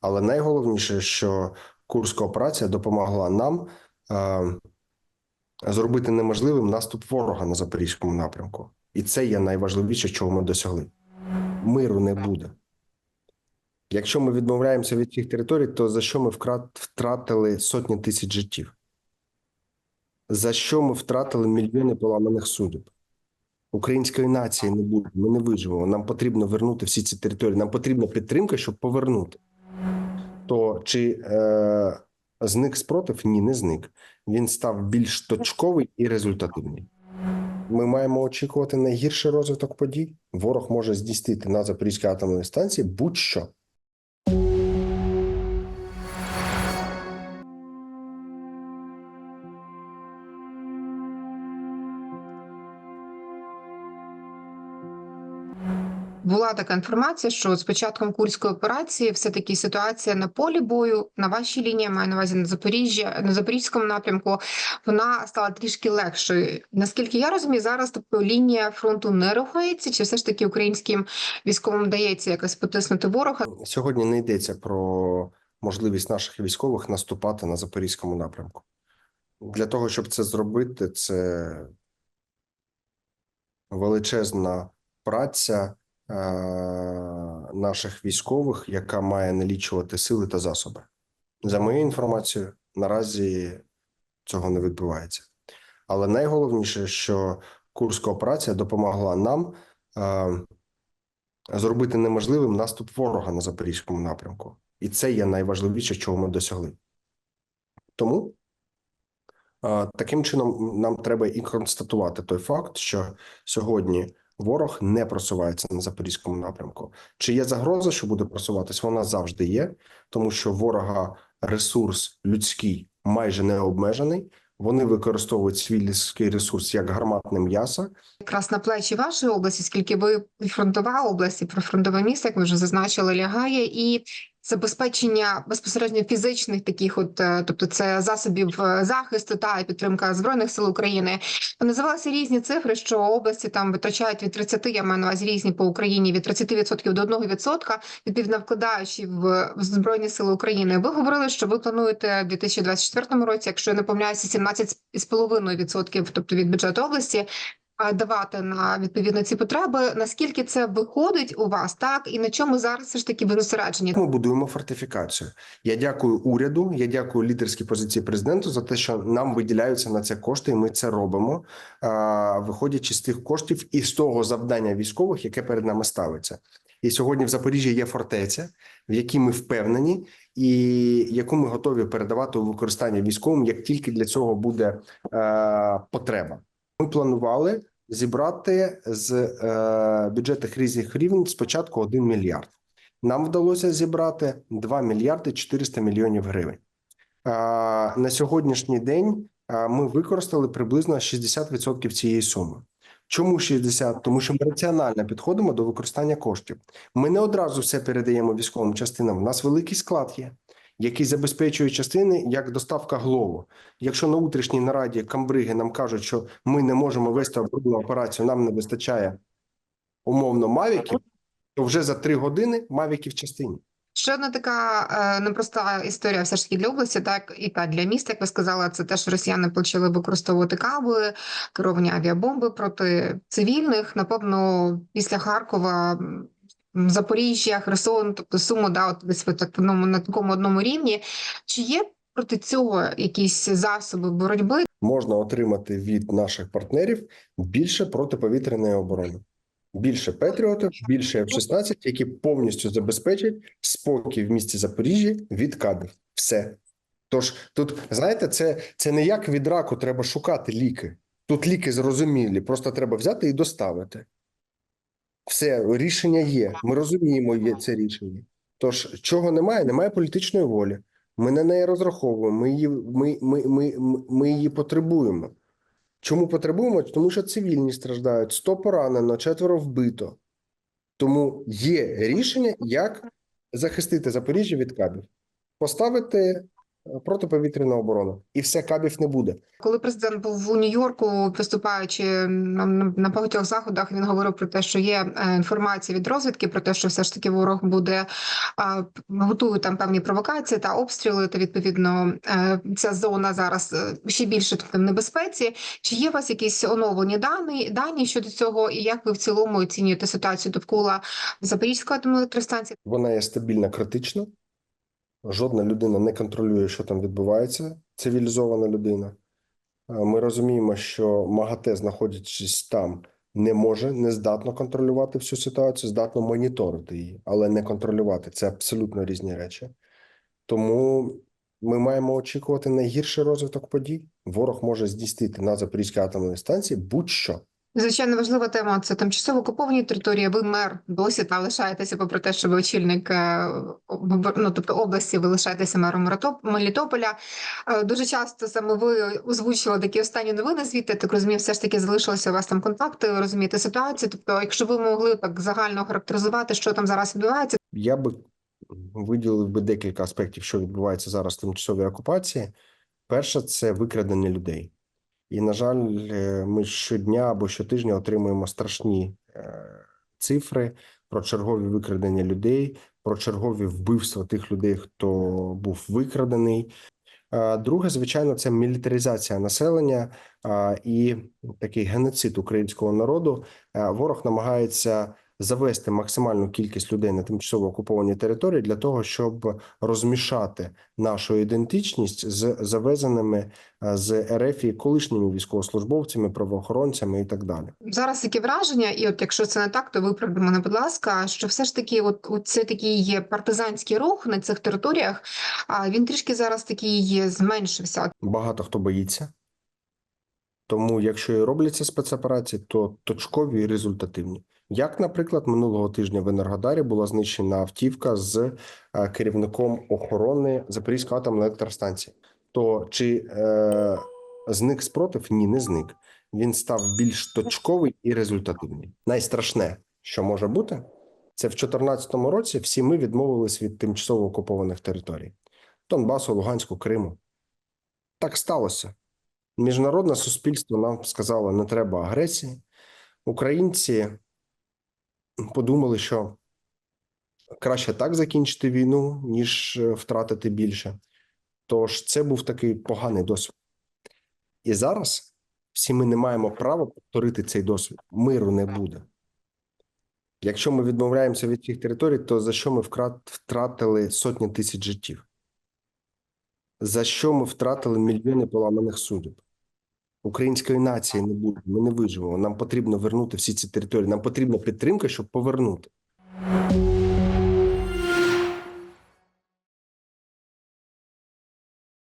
Але найголовніше, що курська операція допомогла нам е, зробити неможливим наступ ворога на запорізькому напрямку, і це є найважливіше, чого ми досягли. Миру не буде. Якщо ми відмовляємося від цих територій, то за що ми втратили сотні тисяч життів? За що ми втратили мільйони поламаних судеб? Української нації не буде, ми не виживемо. Нам потрібно вернути всі ці території. Нам потрібна підтримка, щоб повернути. То чи е, зник спротив? Ні, не зник. Він став більш точковий і результативний. Ми маємо очікувати найгірший розвиток подій. Ворог може здійснити на Запорізькій атомній станції будь-що. Була така інформація, що з початком курської операції все-таки ситуація на полі бою на вашій лінії, маю на увазі на Запоріжжя, на Запорізькому напрямку, вона стала трішки легшою. Наскільки я розумію, зараз тобто лінія фронту не рухається, чи все ж таки українським військовим вдається якось потиснути ворога? Сьогодні не йдеться про можливість наших військових наступати на Запорізькому напрямку. Для того, щоб це зробити, це величезна праця наших військових, яка має налічувати сили та засоби. За моєю інформацією, наразі цього не відбувається. Але найголовніше, що курська операція допомогла нам е, зробити неможливим наступ ворога на Запорізькому напрямку. І це є найважливіше, чого ми досягли. Тому е, таким чином нам треба і констатувати той факт, що сьогодні ворог не просувається на Запорізькому напрямку. Чи є загроза, що буде просуватись? Вона завжди є, тому що ворога ресурс людський майже не обмежений. Вони використовують свій людський ресурс як гарматне м'ясо, Якраз на плечі вашої області, скільки ви фронтова область, і прифронтове місто, як ви вже зазначили, лягає і забезпечення безпосередньо фізичних таких, от е, тобто це засобів е, захисту та підтримка збройних сил України. Називалися різні цифри, що області там витрачають від 30, я маю на увазі різні по Україні від 30% до 1%, відповідно вкладаючи в збройні сили України. Ви говорили, що ви плануєте в 2024 році, якщо я не помиляюся, 17,5%, тобто від бюджету області давати на відповідно ці потреби. Наскільки це виходить у вас, так і на чому зараз все ж таки ви зосереджені? Ми будуємо фортифікацію. Я дякую уряду. Я дякую лідерській позиції президенту за те, що нам виділяються на це кошти, і ми це робимо, виходячи з тих коштів і з того завдання військових, яке перед нами ставиться. І сьогодні в Запоріжжі є фортеця, в якій ми впевнені, і яку ми готові передавати у використання військовим, як тільки для цього буде е, потреба. Ми планували зібрати з е, бюджетних різних рівнів спочатку 1 мільярд. Нам вдалося зібрати 2 мільярди 400 мільйонів гривень. А, На сьогоднішній день ми використали приблизно 60% цієї суми. Чому 60? Тому що ми раціонально підходимо до використання коштів. Ми не одразу все передаємо військовим частинам. У нас великий склад є, який забезпечує частини як доставка голову. Якщо на утрішній нараді камбриги нам кажуть, що ми не можемо вести оборонну операцію, нам не вистачає умовно мавіків, то вже за три години мавіки в частині. Ще одна така е, непроста історія, все ж таки для області, так і та для міста, як ви сказали, це те, що росіяни почали використовувати каби, керовані авіабомби проти цивільних. Напевно, після Харкова. Запоріжжя, Херсон, тобто Суми, да, от десь ви так одному на такому одному рівні. Чи є проти цього якісь засоби боротьби? можна отримати від наших партнерів більше протиповітряної оборони, більше патріотів, більше F-16, які повністю забезпечать спокій в місті Запоріжжя від кабів. Все. Тож тут, знаєте, це, це не як від раку треба шукати ліки. Тут ліки зрозумілі, просто треба взяти і доставити. Все, рішення є. Ми розуміємо є це рішення. Тож, чого немає? Немає політичної волі. Ми на неї розраховуємо, ми її, ми, ми, ми, ми- її потребуємо. Чому потребуємо? Тому що цивільні страждають, 100 поранено, четверо вбито. Тому є рішення, як захистити Запоріжжя від кабів. Поставити е, протиповітряну оборону, і все кабів не буде. Коли президент був у Нью-Йорку, виступаючи на, багатьох заходах, він говорив про те, що є е, інформація від розвідки про те, що все ж таки ворог буде готує там певні провокації та обстріли. Та відповідно е, ця зона зараз е, ще більше в небезпеці. Чи є у вас якісь оновлені дані дані щодо цього, і як ви в цілому оцінюєте ситуацію довкола Запорізької атомної електростанції? Вона є стабільно критична. Жодна людина не контролює, що там відбувається. Цивілізована людина. Е, Ми розуміємо, що МАГАТЕ, знаходячись там, не може, не здатно контролювати всю ситуацію, здатно моніторити її, але не контролювати. Це абсолютно різні речі. Тому ми маємо очікувати найгірший розвиток подій. Ворог може здійснити на Запорізькій атомній станції будь-що. Звичайно, важлива тема це тимчасово окуповані території. Ви мер досі та лишаєтеся, попри те, що ви очільник е, ну, тобто області, ви лишаєтеся мером Мелітоп- Мелітополя. Е, Дуже часто саме ви озвучили такі останні новини звідти. Так розумію, все ж таки залишилися у вас там контакти, розумієте ситуацію. Тобто, якщо ви могли так загально характеризувати, що там зараз відбувається, Я би виділив би декілька аспектів, що відбувається зараз в тимчасовій окупації. Перше це викрадення людей. І, на жаль, е, ми щодня або щотижня отримуємо страшні е, цифри про чергові викрадення людей, про чергові вбивства тих людей, хто був викрадений. Друге, звичайно, це мілітаризація населення і такий геноцид українського народу. Е, Ворог намагається завести максимальну кількість людей на тимчасово окуповані території для того, щоб розмішати нашу ідентичність з завезеними е, з РФ і колишніми військовослужбовцями, правоохоронцями і так далі. зараз таке враження, і от якщо це не так, то виправте мене, будь ласка, що все ж таки, от, от це такий партизанський рух на цих територіях. А він трішки зараз такий зменшився. Багато хто боїться. Тому, якщо і робляться спецоперації, то точкові і результативні. Як, наприклад, минулого тижня в Енергодарі була знищена автівка з е, керівником охорони Запорізької атомної електростанції. То чи е, зник спротив? Ні, не зник. Він став більш точковий і результативний. Найстрашне, що може бути, це в 2014 році всі ми відмовились від тимчасово окупованих територій Донбасу, Луганську, Криму. Так сталося. Міжнародне суспільство нам сказало, не треба агресії. Українці подумали, що краще так закінчити війну, ніж е, втратити більше. Тож це був такий поганий досвід. І зараз всі ми не маємо права повторити цей досвід. Миру не буде. Якщо ми відмовляємося від цих територій, то за що ми втратили сотні тисяч життів? За що ми втратили мільйони поламаних судеб? Української нації не буде, ми не виживемо. Нам потрібно вернути всі ці території. Нам потрібна підтримка, щоб повернути.